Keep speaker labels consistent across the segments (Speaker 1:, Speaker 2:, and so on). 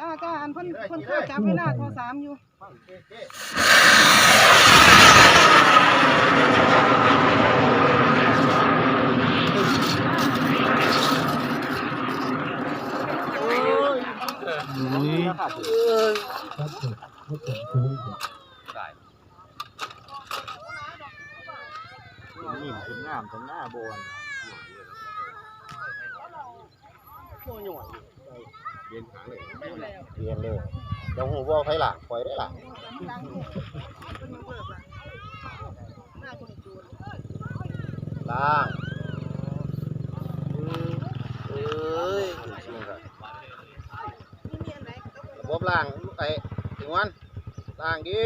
Speaker 1: จ้าจ้าอันเพิ่นเพิ่นเข้าจับเวลาโทรสามอยู่
Speaker 2: นี่มันงามตรงหน้าโบน เรียนเลยเดี๋ยวหูบอกใครล่ะปล่อยได้ล่ะล่างเอ้ยระบบล่างไอ้ถึงวันล่างดี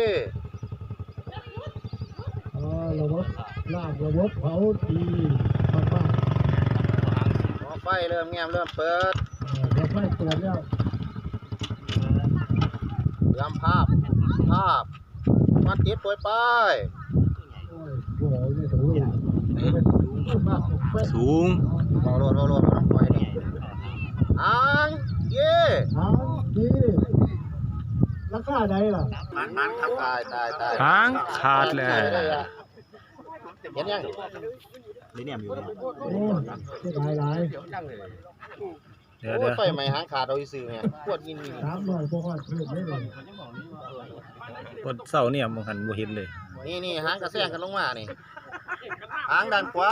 Speaker 3: อ๋อระบบล่ากระบบเผาตีป้า
Speaker 2: ฟเริ่มแง้มเริ่มเปิด
Speaker 3: เดี๋ยวไฟเปิดแล้ว
Speaker 2: เริ่มภาพภาพมันติดปล่อยไป
Speaker 3: โอ้ยโอ้ยนี่สูงมากไฟ
Speaker 4: สูง
Speaker 2: เบาโลดเบาโลดมันต้องปล่อยนี่อ่างเย่
Speaker 3: เอาดีราคาใดล่ะ
Speaker 2: มันมันครับตายตายตาย
Speaker 4: หางขาดแล้ว
Speaker 2: เห็นยัง
Speaker 3: โอ้เสียดายหลาย
Speaker 4: เดี๋ยว
Speaker 2: โอ้
Speaker 4: เดี๋
Speaker 2: ย
Speaker 4: ยว
Speaker 2: ไฟไหม้หางขาดเอาอีซื้อเนี่ยปวดยินนี่
Speaker 3: สามร้อยบ่ฮอดเพิ่มได้เลย
Speaker 4: บนเสาเนี่ยมองหันบ่เห็นเลย
Speaker 2: นี่นี่หางกระแซงกันลงมานี่หางด้านขวา